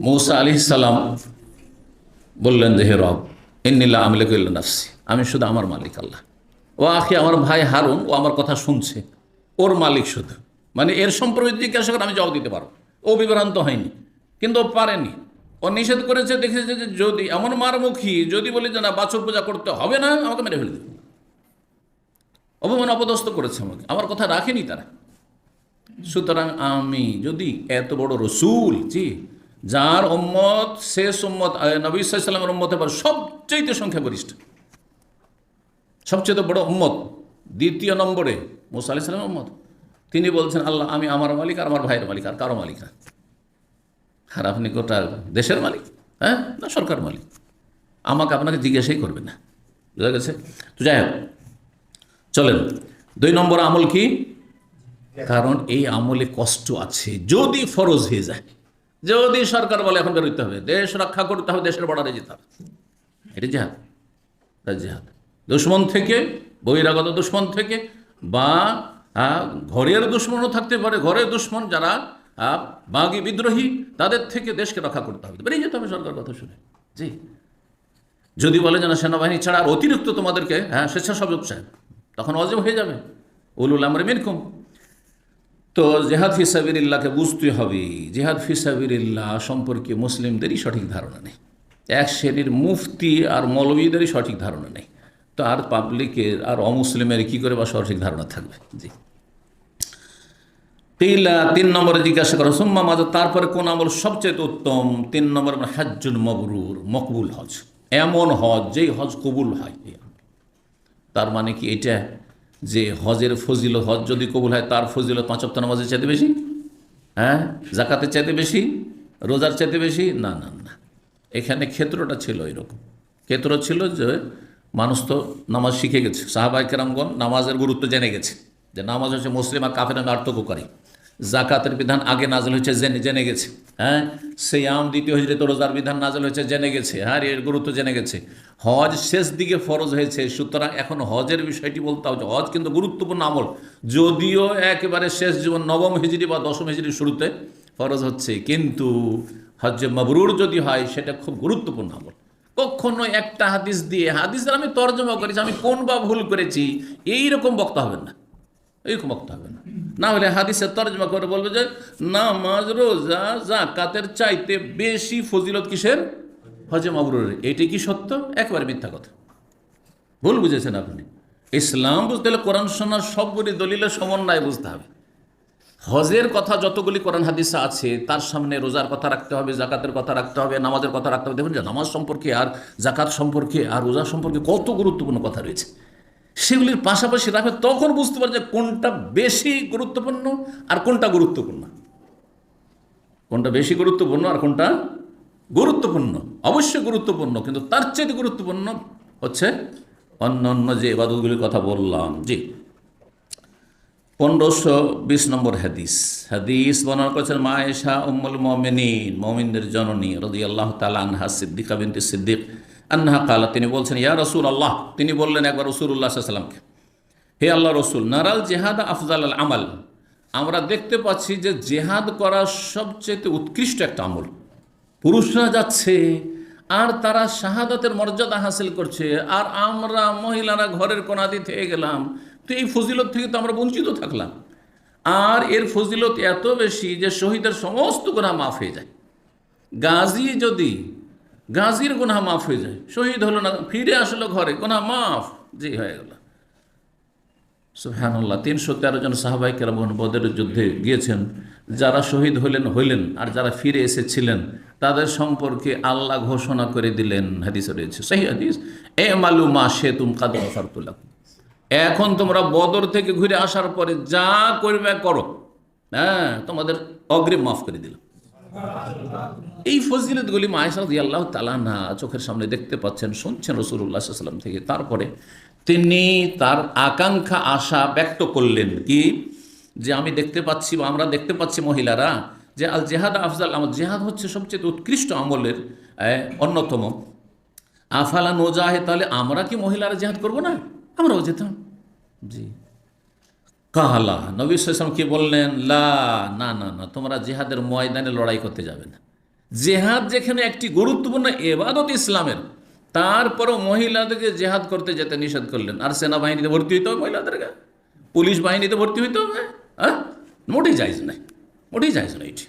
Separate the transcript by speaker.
Speaker 1: মৌসা আলি সালাম বললেন যে, হে রব ইন্নিল্লা আমলে কইল নাফসি, আমি শুধু আমার মালিক আল্লাহ। ও আখি, আমার ভাই হারুন, ও আমার কথা শুনছে, ওর মালিক শুধু। মানে এর সম্পর্কে জিজ্ঞাসা করে আমি জবাব দিতে পারব। ও বিভ্রান্ত হয়নি, কিন্তু ও পারেনি। ও নিষেধ করেছে, দেখেছে যে যদি এমন মারমুখী, যদি বলি যে না, বাছর পূজা করতে হবে না, আমাকে মেরে ফেলে দেবে। অপমান অপদস্থ করেছে আমাকে। আমার কথা রাখেনি তারা। সুতরাং আমি যদি এত বড় রসুল, জি যার উম্মত, শেষ উম্মত নবী সাল্লামের উম্মত এবার সবচেয়ে সংখ্যাগরিষ্ঠ। সবচেয়ে বড় উম্মত, দ্বিতীয় নম্বরে মোসা আলি সাল্লামের তিনি বলছেন, আল্লাহ, আমি আমার মালিক আর আমার ভাইয়ের মালিক, আর কারও মালিক না। আর আপনি গোটা দেশের মালিক? হ্যাঁ? না, সরকার মালিক। আমাকে আপনাকে জিজ্ঞাসাই করবে না। বুঝা গেছে? তো যাই হোক, চলেন। দুই নম্বর আমল কি? কারণ এই আমলে কষ্ট আছে, যদি ফরজ হয়ে যায়। যদি সরকার বলে, এখন বেরোতে হবে। দেশ রক্ষা করতে হবে, দেশের বর্ডারে যেতে হবে। এটা জেহাদ। এটা জেহাদ। দুশ্মন থেকে, বহিরাগত দুশ্মন থেকে, বা ঘরের দুশ্মনও থাকতে পারে। ঘরের দুশ্মন যারা বাগী বিদ্রোহী, তাদের থেকে দেশকে রক্ষা করতে হবে। বেরিয়ে যেতে হবে সরকার কথা শুনে। জি। যদি বলে যে না, সেনাবাহিনী ছাড়া আর অতিরিক্ত তোমাদেরকে হ্যাঁ স্বেচ্ছাসেবক সাহেব তখন অজব হয়ে যাবে। উলুল আমরে মিনকুম। তো জেহাদ ফিসাবিরিল্লাহকে বুঝতে হবে। জেহাদ ফিসাবিরিল্লাহ সম্পর্কে মুসলিমদেরই সঠিক ধারণা নেই। এক শ্রেণির মুফতি আর মৌলবীদেরই সঠিক ধারণা নেই। তো আর পাবলিকের, আর অমুসলিমের কি করে বা সঠিক ধারণা থাকবে? জি। তিলা, তিন নম্বরে জিজ্ঞাসা করা, সুম্মা মাঝে তারপরে কোন আমল সবচেয়ে উত্তম? তিন নম্বর হাজ্জুল মবরুর, মকবুল হজ। এমন হজ যেই হজ কবুল হয়। তার মানে কি এটা যে হজের ফজিল হজ যদি কবুল হয়, তার ফজিল পাঁচ সপ্তাহ নামাজের চাইতে বেশি? হ্যাঁ? জাকাতের চাইতে বেশি? রোজার চাইতে বেশি? না না না। এখানে ক্ষেত্রটা ছিল এরকম। ক্ষেত্র ছিল যে মানুষ তো নামাজ শিখে গেছে। সাহাবাই কেরামগণ নামাজের গুরুত্ব জেনে গেছে। যে নামাজ হচ্ছে মুসলিম আর কাফের আর্থককারী জাকাতের বিধান আগে নাজল হয়েছে, জেনে জেনে গেছে। হ্যাঁ? সেই আম দ্বিতীয় হিজড়িতে রোজার বিধান নাজল হয়েছে, জেনে গেছে। হ্যাঁ এর গুরুত্ব জেনে গেছে। হজ শেষ দিকে ফরজ হয়েছে, সুতরাং এখন হজের বিষয়টি বলতে হবে। হজ কিন্তু গুরুত্বপূর্ণ আমল। যদিও একেবারে শেষ জীবন, নবম হিজড়ি বা দশম হিজড়ির শুরুতে ফরজ হচ্ছে, কিন্তু হজ্জে মবরুর যদি হয়, সেটা খুব গুরুত্বপূর্ণ আমল। কখনো একটা হাদিস দিয়ে, হাদিসের আমি তর্জমা করেছি, আমি কোন বা ভুল করেছি, এইরকম বক্তা হবেন না। এইরকম বক্তা হবে না। না হলে হাদিসের তর্জমা করে বলবে যে নামাজ, রোজা জাকাতের চাইতে বেশি ফজিলত কিসের? হজে মাবরুরের এটি কি সত্য? একবারে মিথ্যা কথা। ভুল বুঝেছেন আপনি। ইসলাম বুঝতে হলে কোরআন সোনার সবগুলি দলিলের সমন্বয় বুঝতে হবে। হজের কথা যতগুলি কোরআন, হাদিসে আছে, তার সামনে রোজার কথা রাখতে হবে জাকাতের কথা রাখতে হবে, নামাজের কথা রাখতে হবে। দেখুন যে নামাজ সম্পর্কে আর জাকাত সম্পর্কে আর রোজা সম্পর্কে কত গুরুত্বপূর্ণ কথা রয়েছে। সেগুলির পাশাপাশি রাখবে তখন বুঝতে পারবে যে কোনটা বেশি গুরুত্বপূর্ণ আর কোনটা গুরুত্বপূর্ণ। কোনটা বেশি গুরুত্বপূর্ণ আর কোনটা গুরুত্বপূর্ণ? অবশ্যই গুরুত্বপূর্ণ, কিন্তু তার চেয়ে গুরুত্বপূর্ণ হচ্ছে অন্য অন্য যে এবাদতগুলির কথা বললাম। জি। পনেরোশো বিশ নম্বর হাদিস। হাদিস বর্ণনা করেছেন মায়েশা উম্মুল মমিনিন, মমিনদের জননী রদি আল্লাহ তালা আনহা, সিদ্দিকা বিনতি সিদ্দিক। আন্নাহা কালা তিনি বলছেন, ইয়া রসুল আল্লাহ তিনি বললেন একবার রসুল্লাহ সাল্লামকে হে আল্লাহ রসুল, নারাল জেহাদ আফজাল আল আমাল। আমরা দেখতে পাচ্ছি যে জেহাদ করা সবচেয়ে উৎকৃষ্ট একটা আমল। পুরুষরা যাচ্ছে, আর তারা শাহাদাতের মর্যাদা হাসিল করছে, আর আমরা মহিলারা ঘরের কোনাদি থেকে গেলাম, তো এই ফজিলত থেকে তো আমরা বঞ্চিত থাকলাম। আর এর ফজিলত এত বেশি যে শহীদের সমস্ত গুণা মাফ হয়ে যায়। গাজী যদি গাজীর গুণা মাফ হয়ে যায়। শহীদ হলো না, ফিরে আসলো ঘরে। গুণা মাফ। জি, হয়ে গেল। সুহানুল্লাহ তিনশো তেরো জন সাহাবাই কেরামন বদের যুদ্ধে গিয়েছেন। যারা শহীদ হইলেন হইলেন, আর যারা ফিরে এসেছিলেন, তাদের সম্পর্কে আল্লাহ ঘোষণা করে দিলেন। হাদিস রয়েছে সেই হাদিস, এ মালু মা সে তুম কাদম ফারতুল্লাহ এখন তোমরা বদর থেকে ঘুরে আসার পরে যা করবে করো। হ্যাঁ তোমাদের অগ্রিম মাফ করে দিলাম। এই ফজিলতগুলি মায়েশা দিয়ে তালানা চোখের সামনে দেখতে পাচ্ছেন, শুনছেন রসুল্লাহ সাল্লাম থেকে। তারপরে তিনি তার আকাঙ্ক্ষা, আশা ব্যক্ত করলেন কি? যে আমি দেখতে পাচ্ছি বা আমরা দেখতে পাচ্ছি মহিলারা যে আল জেহাদ আফজাল আমল জেহাদ হচ্ছে সবচেয়ে উৎকৃষ্ট আমলের অন্যতম। আফালা নোজাহে, তাহলে আমরা কি মহিলারা জেহাদ করব না? আমরাও যেতাম। জি। কালা নবী সালাম কি বললেন? লা, না না না, তোমরা জেহাদের ময়দানে লড়াই করতে যাবে না। জেহাদ যেখানে একটি গুরুত্বপূর্ণ এবাদত ইসলামের, তারপরও মহিলাদেরকে জেহাদ করতে যেতে নিষেধ করলেন। আর সেনাবাহিনীতে ভর্তি হইতে হবে মহিলাদেরকে? পুলিশ বাহিনীতে ভর্তি হইতে হবে? হ্যাঁ মোটেই যাইজ নাই। মোটেই যাইজ না এটি।